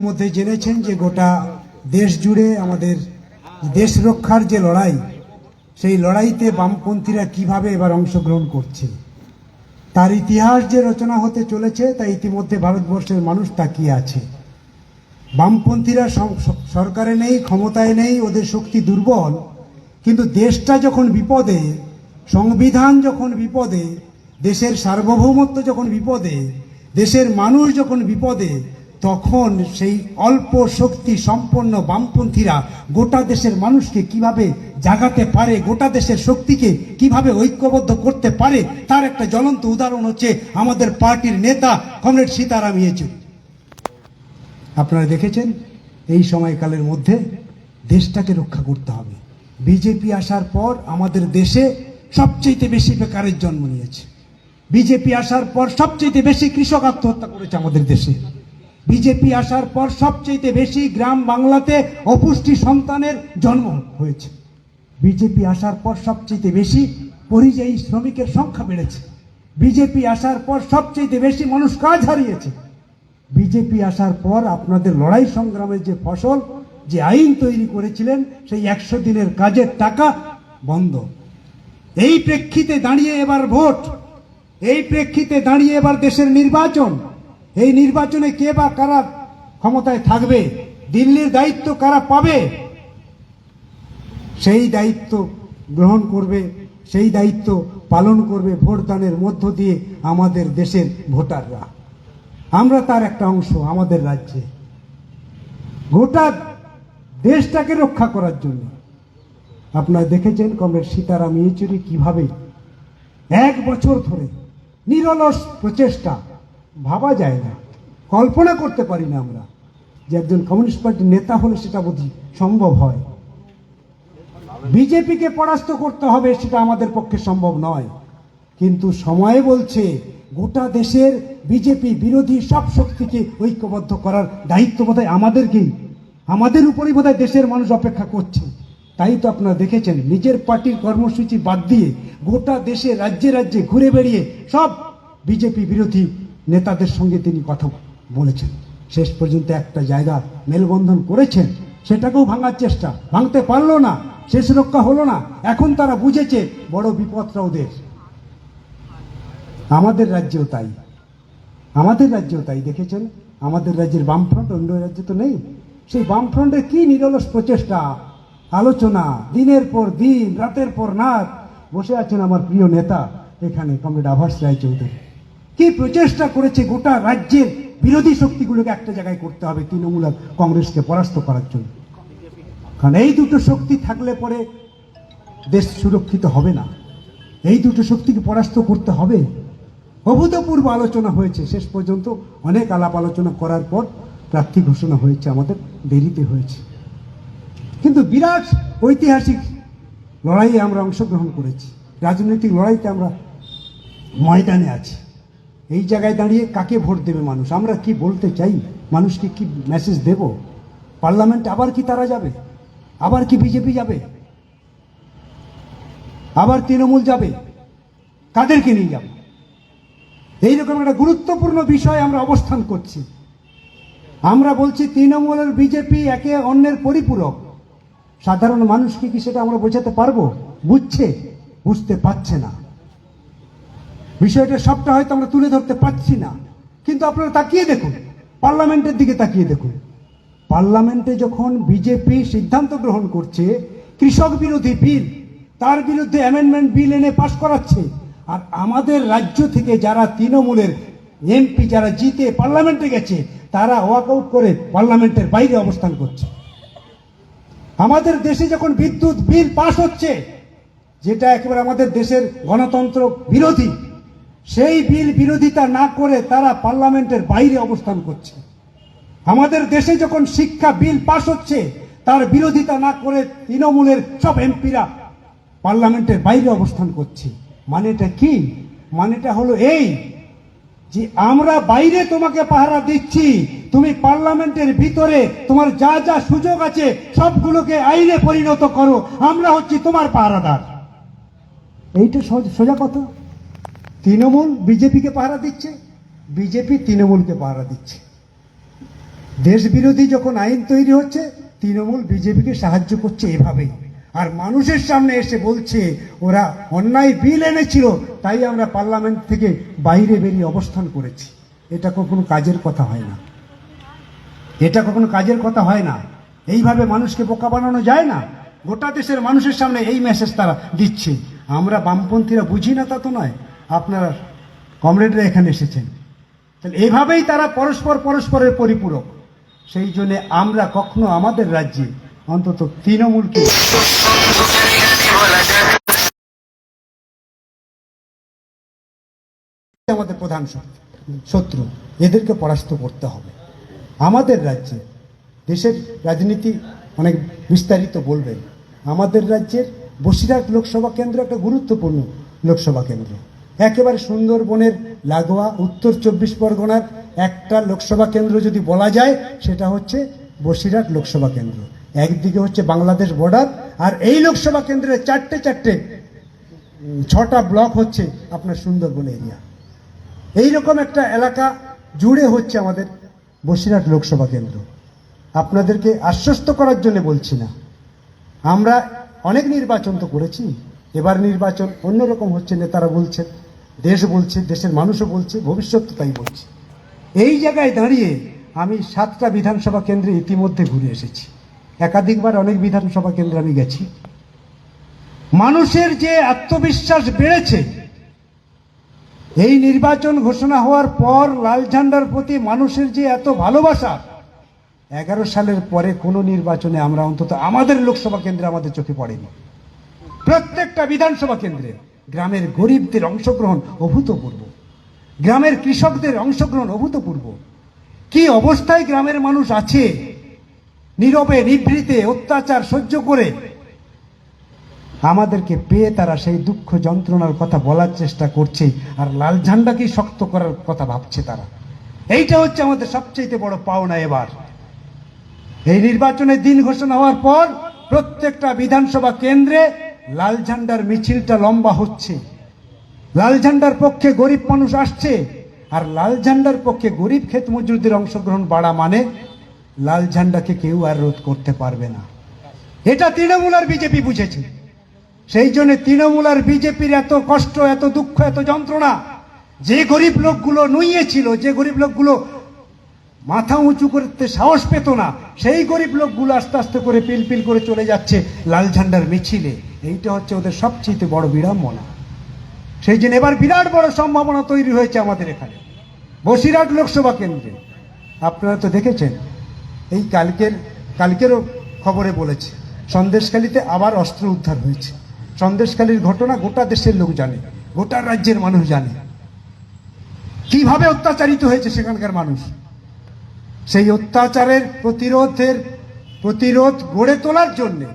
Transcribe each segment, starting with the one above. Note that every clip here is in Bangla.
মধ্যে জেনেছেন যে গোটা দেশ জুড়ে আমাদের দেশ রক্ষার যে লড়াই, সেই লড়াইতে বামপন্থীরা কীভাবে এবার অংশগ্রহণ করছে? তার ইতিহাস যে রচনা হতে চলেছে, তা ইতিমধ্যে ভারতবর্ষের মানুষ তাকিয়ে আছে। বামপন্থীরা সরকারে নেই, ক্ষমতায় নেই, ওদের শক্তি দুর্বল, কিন্তু দেশটা যখন বিপদে, সংবিধান যখন বিপদে, দেশের সার্বভৌমত্ব যখন বিপদে, দেশের মানুষ যখন বিপদে তখন সেই অল্প শক্তি সম্পন্ন বামপন্থীরা গোটা দেশের মানুষকে কীভাবে জাগাতে পারে, গোটা দেশের শক্তিকে কীভাবে ঐক্যবদ্ধ করতে পারে, তার একটা জ্বলন্ত উদাহরণ হচ্ছে আমাদের পার্টির নেতা কমরেড সীতারাম ইয়েচুরি। আপনারা দেখেছেন, এই সময়কালের মধ্যে দেশটাকে রক্ষা করতে হবে। বিজেপি আসার পর আমাদের দেশে সবচেয়ে বেশি বেকারের জন্ম নিয়েছে। বিজেপি আসার পর সবচেয়ে বেশি কৃষক আত্মহত্যা করেছে আমাদের দেশে। বিজেপি আসার পর সবচেয়ে বেশি গ্রাম বাংলাতে অপুষ্টি সন্তানের জন্ম হয়েছে। বিজেপি আসার পর সবচেয়ে বেশি পরিযায়ী শ্রমিকের সংখ্যা বেড়েছে। বিজেপি আসার পর সবচেয়ে বেশি মানুষ কাজ হারিয়েছে। বিজেপি আসার পর আপনাদের লড়াই সংগ্রামের যে ফসল, যে আইন তৈরি করেছিলেন, সেই একশো দিনের কাজের টাকা বন্ধ। এই প্রেক্ষিতে দাঁড়িয়ে এবার ভোট, এই প্রেক্ষিতে দাঁড়িয়ে এবার দেশের নির্বাচন। এই নির্বাচনে কে বা কারা ক্ষমতায় থাকবে? দিল্লির দায়িত্ব কারা পাবে? সেই দায়িত্ব গ্রহণ করবে, সেই দায়িত্ব পালন করবে ভোটদানের মধ্য দিয়ে আমাদের দেশের ভোটাররা। আমরা তার একটা অংশ, আমাদের রাজ্যে। গোটা দেশটাকে রক্ষা করার জন্য। আপনারা দেখেছেন কমরেড সীতারাম ইয়েচুরি কীভাবে এক বছর ধরে নিরলস প্রচেষ্টা ভাবা যায় না। কল্পনা করতে পারি না আমরা যে একজন কমিউনিস্ট পার্টির নেতা হলে সেটা বুঝি সম্ভব হয়। বিজেপিকে পরাস্ত করতে হবে সেটা আমাদের পক্ষে সম্ভব নয়। কিন্তু সময় বলছে গোটা দেশের বিজেপি বিরোধী সব শক্তিকে ঐক্যবদ্ধ করার দায়িত্ব বোধহয় আমাদেরকেই। আমাদের উপরই বোধহয় দেশের মানুষ অপেক্ষা করছে। তাই তো আপনারা দেখেছেন, নিজের পার্টির কর্মসূচি বাদ দিয়ে গোটা দেশে রাজ্যে রাজ্যে ঘুরে বেড়িয়ে সব বিজেপি বিরোধী নেতাদের সঙ্গে তিনি কথা বলেছেন। শেষ পর্যন্ত একটা জায়গা মেলবন্ধন করেছেন, সেটাকেও ভাঙার চেষ্টা। ভাঙতে পারল না, শেষ রক্ষা হলো না। এখন তারা বুঝেছে বড় বিপদটা ওদের। আমাদের রাজ্যেও তাই। আমাদের রাজ্যেও তাই, দেখেছেন? আমাদের রাজ্যের বামফ্রন্ট অন্য রাজ্যে তো নেই। সেই বামফ্রন্টের কি নিরলস প্রচেষ্টা, আলোচনা, দিনের পর দিন, রাতের পর রাত। বসে আছেন আমার প্রিয় নেতা, এখানে কমরেড আভাস রায় চৌধুরী কি প্রচেষ্টা করেছে গোটা রাজ্যের বিরোধী শক্তিগুলোকে একটা জায়গায় করতে হবে তৃণমূল কংগ্রেসকে পরাস্ত করার জন্য। কারণ এই দুটো শক্তি থাকলে পরে দেশ সুরক্ষিত হবে না। এই দুটো শক্তিকে পরাস্ত করতে হবে। অভূতপূর্ব আলোচনা হয়েছে। শেষ পর্যন্ত অনেক আলাপ আলোচনা করার পর প্রার্থী ঘোষণা হয়েছে, আমাদের দেরিতে হয়েছে। কিন্তু বিরাট ঐতিহাসিক লড়াইয়ে আমরা অংশগ্রহণ করেছি। রাজনৈতিক লড়াইতে আমরা ময়দানে আছি। এই জায়গায় দাঁড়িয়ে কাকে ভোট দেবে মানুষ? আমরা কি বলতে চাই? মানুষকে কি মেসেজ দেব? পার্লামেন্ট আবার কি তারা যাবে? আবার কি বিজেপি যাবে? আবার তৃণমূল যাবে? কাদেরকে নিয়ে যাবে? এইরকম একটা গুরুত্বপূর্ণ বিষয়ে আমরা অবস্থান করছি। আমরা বলছি তৃণমূলের বিজেপি একে অন্যের পরিপূরক। সাধারণ মানুষকে কি সেটা আমরা বোঝাতে পারব? বুঝছে? বুঝতে পারছে না। বিষয়টা সবটা হয়তো আমরা তুলে ধরতে পারছি না। কিন্তু আপনারা তাকিয়ে দেখুন, পার্লামেন্টের দিকে তাকিয়ে দেখুন। পার্লামেন্টে যখন বিজেপি সিদ্ধান্ত গ্রহণ করছে, কৃষক বিরোধী বিল, তার বিরুদ্ধে অ্যামেন্ডমেন্ট বিল এনে পাশ করাচ্ছে, আর আমাদের রাজ্য থেকে যারা তৃণমূলের এমপি যারা জিতে পার্লামেন্টে গেছে, তারা ওয়াকআউট করে পার্লামেন্টের বাইরে অবস্থান করছে। আমাদের দেশে যখন বিদ্যুৎ বিল পাশ হচ্ছে, যেটা একেবারে আমাদের দেশের গণতন্ত্র বিরোধী সেই বিল বিরোধিতা না করে তারা পার্লামেন্টের বাইরে অবস্থান করছে। আমাদের দেশে যখন শিক্ষা বিল পাশ হচ্ছে, তার বিরোধিতা না করে তৃণমূলের সব এমপিরা পার্লামেন্টের বাইরে অবস্থান করছে। মানেটা কি? মানেটা হলো এই যে আমরা বাইরে তোমাকে পাহারা দিচ্ছি, তুমি পার্লামেন্টের ভিতরে তোমার যা যা সুযোগ আছে সবগুলোকে আইনে পরিণত করো, আমরা হচ্ছি তোমার পাহারাদার। এইটা সোজা কথা? তৃণমূল বিজেপিকে পাহারা দিচ্ছে, বিজেপি তৃণমূলকে পাহারা দিচ্ছে। দেশ বিরোধী যখন আইন তৈরি হচ্ছে, তৃণমূল বিজেপিকে সাহায্য করছে এভাবেই। আর মানুষের সামনে এসে বলছে, ওরা অন্যায় বিল এনেছিল, তাই আমরা পার্লামেন্ট থেকে বাইরে বেরিয়ে অবস্থান করেছি। এটা কখনো কাজের কথা হয় না। এটা কখনো কাজের কথা হয় না। এইভাবে মানুষকে বোকা বানানো যায় না। গোটা দেশের মানুষের সামনে এই মেসেজ তারা দিচ্ছে। আমরা বামপন্থীরা বুঝি না তা তো নয়। আপনারা কমরেডরা এখানে এসেছেন। তাহলে এইভাবেই তারা পরস্পর পরস্পরের পরিপূরক। সেই জন্য আমরা কখনো আমাদের রাজ্যে অন্তত তৃণমূলকে আমাদের প্রধান শত্রু- এদেরকে পরাস্ত করতে হবে। আমাদের রাজ্যে দেশের রাজনীতি অনেক বিস্তারিত বলবেন। আমাদের রাজ্যের বসিরহাট লোকসভা কেন্দ্র একটা গুরুত্বপূর্ণ লোকসভা কেন্দ্র। একেবারে সুন্দরবনের লাগোয়া উত্তর চব্বিশ পরগনার একটা লোকসভা কেন্দ্র যদি বলা যায়, সেটা হচ্ছে বসিরহাট লোকসভা কেন্দ্র। একদিকে হচ্ছে বাংলাদেশ বর্ডার আর এই লোকসভা কেন্দ্রে চারটে চারটে ছটা ব্লক হচ্ছে আপনার সুন্দরবন এরিয়া এইরকম একটা এলাকা জুড়ে হচ্ছে আমাদের বসিরহাট লোকসভা কেন্দ্র। আপনাদেরকে আশ্বস্ত করার জন্য বলছি না। আমরা অনেক নির্বাচন তো করেছি, এবার নির্বাচন অন্যরকম হচ্ছে নেতারা বলছেন। দেশ বলছে, দেশের মানুষও বলছে, ভবিষ্যৎ তাই বলছে। এই জায়গায় দাঁড়িয়ে আমি সাতটা বিধানসভা কেন্দ্রে ইতিমধ্যে ঘুরে এসেছি। একাধিকবার অনেক বিধানসভা কেন্দ্রে আমি গেছি। মানুষের যে আত্মবিশ্বাস বেড়েছে, এই নির্বাচন ঘোষণা হওয়ার পর লাল ঝান্ডার প্রতি মানুষের যে এত ভালোবাসা, এগারো সালের পরে কোনো নির্বাচনে আমরা অন্তত আমাদের লোকসভা কেন্দ্রে আমাদের চোখে পড়েনি। প্রত্যেকটা বিধানসভা কেন্দ্রে। গ্রামের গরিবদের অংশগ্রহণ অভূতপূর্ব। গ্রামের কৃষকদের অংশগ্রহণ অভূতপূর্ব। কি অবস্থায় গ্রামের মানুষ আছে? নীরবে, নিভৃতে, অত্যাচার সহ্য করে। আমাদেরকে পেয়ে তারা সেই দুঃখ যন্ত্রণার কথা বলার চেষ্টা করছে আর লাল ঝান্ডাকেই শক্ত করার কথা ভাবছে তারা। এইটা হচ্ছে আমাদের সবচেয়ে বড় পাওনা এবার। এই নির্বাচনের দিন ঘোষণা হওয়ার পর প্রত্যেকটা বিধানসভা কেন্দ্রে লাল ঝান্ডার মিছিলটা লম্বা হচ্ছে। লাল ঝান্ডার পক্ষে গরিব মানুষ আসছে, আর লাল ঝান্ডার পক্ষে গরিব ক্ষেত মজুরদের অংশগ্রহণ বাড়া মানে লাল ঝান্ডাকে কেউ আর রোধ করতে পারবে না। এটা তৃণমূল আর বিজেপি বুঝেছে। সেই জন্য তৃণমূল আর বিজেপির এত কষ্ট, এত দুঃখ, এত যন্ত্রণা, যে গরিব লোকগুলো নুইয়েছিল, যে গরিব লোকগুলো মাথা উঁচু করতে সাহস পেত না, সেই গরিব লোকগুলো আস্তে আস্তে করে পিল পিল করে চলে যাচ্ছে লাল ঝান্ডার মিছিলে। এইটা হচ্ছে ওদের সবচেয়ে বড় বিড়ম্বনা সেই জন্য এবার বিরাট বড় সম্ভাবনা তৈরি হয়েছে আমাদের এখানে। বসিরহাট লোকসভা কেন্দ্রে। আপনারা তো দেখেছেন, এই কালকের, কালকেরও খবরে বলেছে, সন্দেশখালিতে আবার অস্ত্র উদ্ধার হয়েছে। সন্দেশখালির ঘটনা গোটা দেশের লোক জানে, গোটা রাজ্যের মানুষ জানে। কীভাবে অত্যাচারিত হয়েছে সেখানকার মানুষ? সেই অত্যাচারের প্রতিরোধের, প্রতিরোধ গড়ে তোলার জন্যে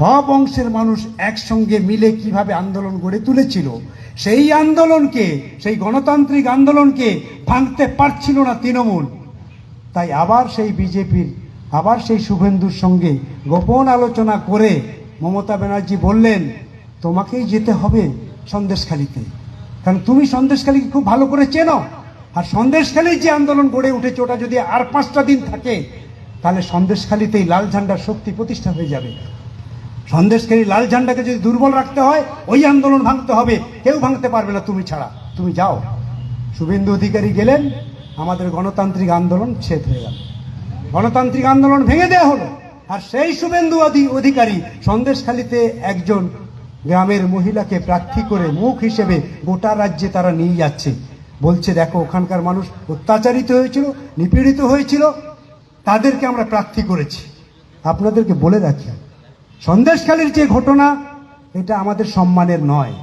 সব অংশের মানুষ একসঙ্গে মিলে কীভাবে আন্দোলন গড়ে তুলেছিল, সেই আন্দোলনকে, সেই গণতান্ত্রিক আন্দোলনকে ভাঙতে পারছিল না তৃণমূল। তাই আবার সেই বিজেপির, আবার সেই শুভেন্দুর সঙ্গে গোপন আলোচনা করে মমতা ব্যানার্জি বললেন, তোমাকেই যেতে হবে সন্দেশখালিতে। কারণ তুমি সন্দেশখালীকে খুব ভালো করে চেনো। আর সন্দেশখালীর যে আন্দোলন গড়ে উঠেছে, ওটা যদি আর পাঁচটা দিন থাকে, তাহলে সন্দেশখালীতেই লাল ঝান্ডার শক্তি প্রতিষ্ঠা হয়ে যাবে। সন্দেশকারী লাল ঝান্ডাকে যদি দুর্বল রাখতে হয়, ওই আন্দোলন ভাঙতে হবে। কেউ ভাঙতে পারবে না তুমি ছাড়া। তুমি যাও। শুভেন্দু অধিকারী গেলেন। আমাদের গণতান্ত্রিক আন্দোলন ছেদ হয়ে গেল। গণতান্ত্রিক আন্দোলন ভেঙে দেওয়া হলো। আর সেই শুভেন্দু অধিকারী সন্দেশখালিতে একজন গ্রামের মহিলাকে প্রার্থী করে মুখ হিসেবে গোটা রাজ্যে তারা নিয়ে যাচ্ছে। বলছে, দেখো, ওখানকার মানুষ অত্যাচারিত হয়েছিল, নিপীড়িত হয়েছিল। তাদেরকে আমরা প্রার্থী করেছি। আপনাদেরকে বলে রাখি সন্দেশখালীর যে ঘটনা, এটা আমাদের সম্মানের নয়।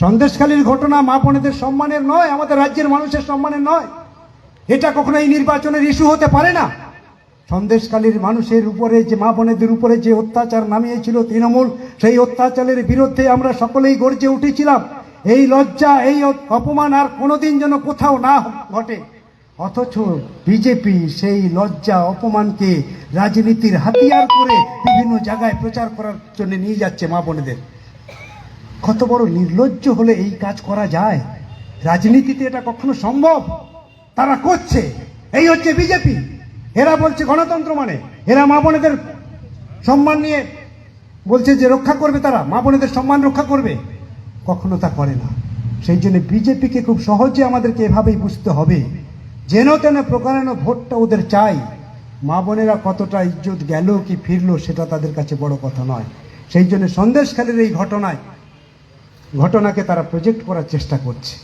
সন্দেশখালীর ঘটনা মা বোনেদের সম্মানের নয়, আমাদের রাজ্যের মানুষের সম্মানের নয়। এটা কখনো এই নির্বাচনের ইস্যু হতে পারে না। সন্দেশখালীর মানুষের উপরে যে মা বোনেদের উপরে যে অত্যাচার নামিয়েছিল তৃণমূল, সেই অত্যাচারের বিরুদ্ধে আমরা সকলেই গর্জে উঠেছিলাম। এই লজ্জা, এই অপমান আর কোনোদিন যেন কোথাও না ঘটে। অথচ বিজেপি সেই লজ্জা অপমানকে রাজনীতির হাতিয়ার করে বিভিন্ন জায়গায় প্রচার করার জন্য নিয়ে যাচ্ছে মা বোনেদের। কত বড় নির্লজ্জ হলে এই কাজ করা যায়? রাজনীতিতে এটা কখনো সম্ভব? তারা করছে। এই হচ্ছে বিজেপি। এরা বলছে গণতন্ত্র মানে। এরা মা বোনেদের সম্মান নিয়ে বলছে যে রক্ষা করবে তারা। মা বোনেদের সম্মান রক্ষা করবে। কখনো তা করে না। সেই জন্য বিজেপিকে খুব সহজে আমাদেরকে এভাবেই বুঝতে হবে। যেন তেন প্রকারানো ভোটটা ওদের চাই। মা বোনেরা কতটা ইজ্জত গেল কি ফিরলো সেটা তাদের কাছে বড় কথা নয়। সেই জন্য সন্দেশখালীর এই ঘটনায় ঘটনাকে তারা প্রজেক্ট করার চেষ্টা করছে।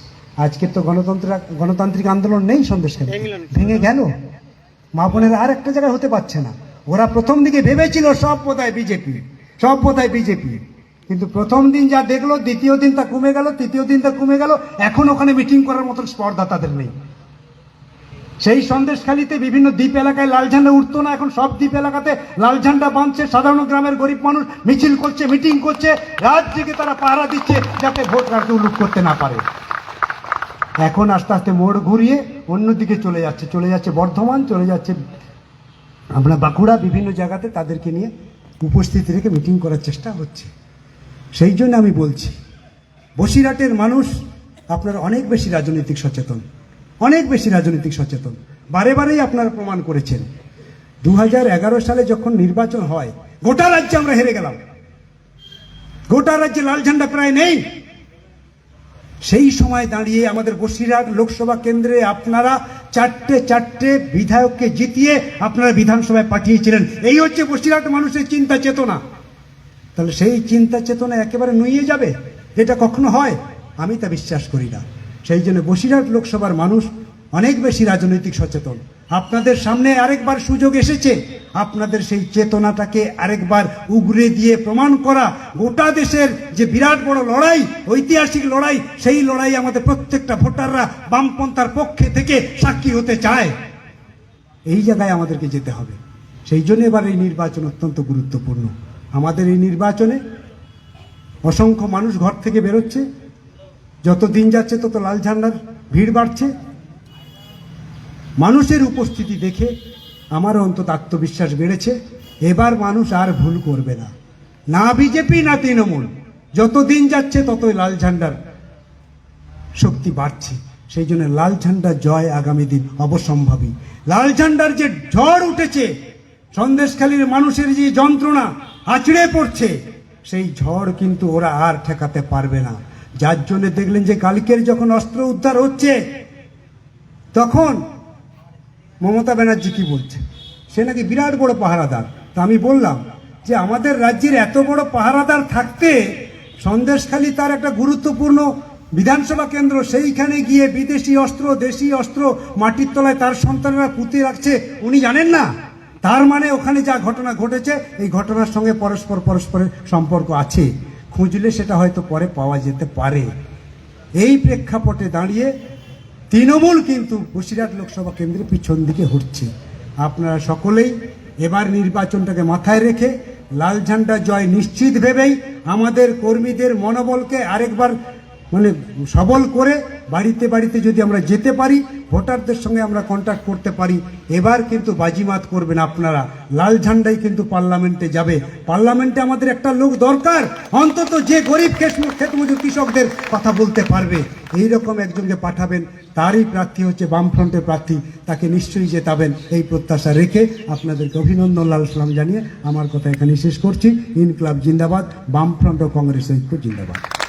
আজকে তো গণতন্ত্র গণতান্ত্রিক আন্দোলন নেই সন্দেশখালী। ভেঙে গেল। মা বোনেরা আর একটা জায়গায় হতে পারছে না। ওরা প্রথম দিকে ভেবেছিল সব বোধহয় বিজেপি সব বোধহয় বিজেপি। কিন্তু প্রথম দিন যা দেখল দ্বিতীয় দিন তা কমে গেল তৃতীয় দিন তা কমে গেল। এখন ওখানে মিটিং করার মতন স্পর্ধা তাদের নেই। সেই সন্দেশখালিতে বিভিন্ন দ্বীপ এলাকায় লাল ঝান্ডা উঠতো না, এখন সব দ্বীপ এলাকাতে লাল ঝান্ডা বাঁধছে। সাধারণ গ্রামের গরিব মানুষ মিছিল করছে, মিটিং করছে। রাত তারা পাহারা দিচ্ছে যাতে ভোট কাটতে উল্লুক করতে না পারে। এখন আস্তে আস্তে মোড় ঘুরিয়ে অন্যদিকে চলে যাচ্ছে চলে যাচ্ছে বর্ধমান, চলে যাচ্ছে আমরা বাঁকুড়া, বিভিন্ন জায়গাতে তাদেরকে নিয়ে উপস্থিতি রেখে মিটিং করার চেষ্টা হচ্ছে। সেই জন্য আমি বলছি, বসিরহাটের মানুষ আপনারা অনেক বেশি রাজনৈতিক সচেতন। অনেক বেশি রাজনৈতিক সচেতন। বারে বারেই আপনারা প্রমাণ করেছেন। দু হাজার এগারো সালে যখন নির্বাচন হয়, গোটা রাজ্যে আমরা হেরে গেলাম। গোটা রাজ্যে লাল ঝান্ডা প্রায় নেই। সেই সময় দাঁড়িয়ে আমাদের বসিরহাট লোকসভা কেন্দ্রে আপনারা চারটে চারটে বিধায়ককে জিতিয়ে আপনারা বিধানসভায় পাঠিয়েছিলেন। এই হচ্ছে বসিরহাট মানুষের চিন্তা চেতনা। তাহলে সেই চিন্তা চেতনা একেবারে নুইয়ে যাবে এটা কখনো হয়? আমি তা বিশ্বাস করি না। সেই জন্য বসিরহাট লোকসভার মানুষ অনেক বেশি রাজনৈতিক সচেতন। আপনাদের সামনে আরেকবার সুযোগ এসেছে। আপনাদের সেই চেতনাটাকে আরেকবার উগরে দিয়ে প্রমাণ করা গোটা দেশের যে বিরাট বড় লড়াই, ঐতিহাসিক লড়াই, সেই লড়াই আমাদের প্রত্যেকটা ভোটাররা বামপন্থার পক্ষে থেকে সাক্ষী হতে চায়। এই জায়গায় আমাদেরকে যেতে হবে। সেই জন্য এবার এই নির্বাচন অত্যন্ত গুরুত্বপূর্ণ। আমাদের এই নির্বাচনে অসংখ্য মানুষ ঘর থেকে বেরোচ্ছে। যত দিন যাচ্ছে, তত লাল ঝান্ডার ভিড় বাড়ছে। মানুষের উপস্থিতি দেখে আমারও অন্তত আত্মবিশ্বাস বেড়েছে। এবার মানুষ আর ভুল করবে না। না বিজেপি, না তৃণমূল। যত দিন যাচ্ছে, ততই লাল ঝান্ডার শক্তি বাড়ছে। সেই জন্য লাল ঝান্ডার জয় আগামী দিন অবসম্ভাবী। লাল ঝান্ডার যে ঝড় উঠেছে, সন্দেশখালীর মানুষের যে যন্ত্রণা আছড়ে পড়ছে, সেই ঝড় কিন্তু ওরা আর ঠেকাতে পারবে না। যার জন্য দেখলেন যে কালকের যখন অস্ত্র উদ্ধার হচ্ছে, তখন মমতা ব্যানার্জি কি বলছে সে নাকি বিরাট বড় পাহারাদার। তা আমি বললাম যে আমাদের রাজ্যের এত বড় পাহারাদার থাকতে সন্দেশখালী তার একটা গুরুত্বপূর্ণ বিধানসভা কেন্দ্র, সেইখানে গিয়ে বিদেশি অস্ত্র, দেশি অস্ত্র মাটির তলায় তার সন্তানরা পুঁতে রাখছে, উনি জানেন না? তার মানে ওখানে যা ঘটনা ঘটেছে, এই ঘটনার সঙ্গে পরস্পর পরস্পরের সম্পর্ক আছে। খুঁজলে সেটা হয়তো পরে পাওয়া যেতে পারে। এই প্রেক্ষাপটে দাঁড়িয়ে তৃণমূল কিন্তু বসিরহাট লোকসভা কেন্দ্রে পিছন দিকে হচ্ছে আপনারা সকলেই এবার নির্বাচনটাকে মাথায় রেখে লাল ঝান্ডা জয় নিশ্চিত ভেবেই আমাদের কর্মীদের মনোবলকে আরেকবার মানে সবল করে বাড়িতে বাড়িতে যদি আমরা যেতে পারি ভোটারদের সঙ্গে আমরা কন্ট্যাক্ট করতে পারি। এবার কিন্তু বাজিমাত করবেন আপনারা। লাল ঝান্ডাই কিন্তু পার্লামেন্টে যাবে। পার্লামেন্টে আমাদের একটা লোক দরকার। অন্তত যে গরিব খেত- খেতমজুর কৃষকদের কথা বলতে পারবে। এই রকম একজনকে পাঠাবেন। তারই প্রার্থী হচ্ছে বামফ্রন্টের প্রার্থী। তাকে নিশ্চয়ই জেতাবেন এই প্রত্যাশা রেখে আপনাদেরকে অভিনন্দন, লাল সালাম জানিয়ে আমার কথা এখানে শেষ করছি। ইনক্লাব জিন্দাবাদ, বামফ্রন্ট ও কংগ্রেস ঐক্য জিন্দাবাদ।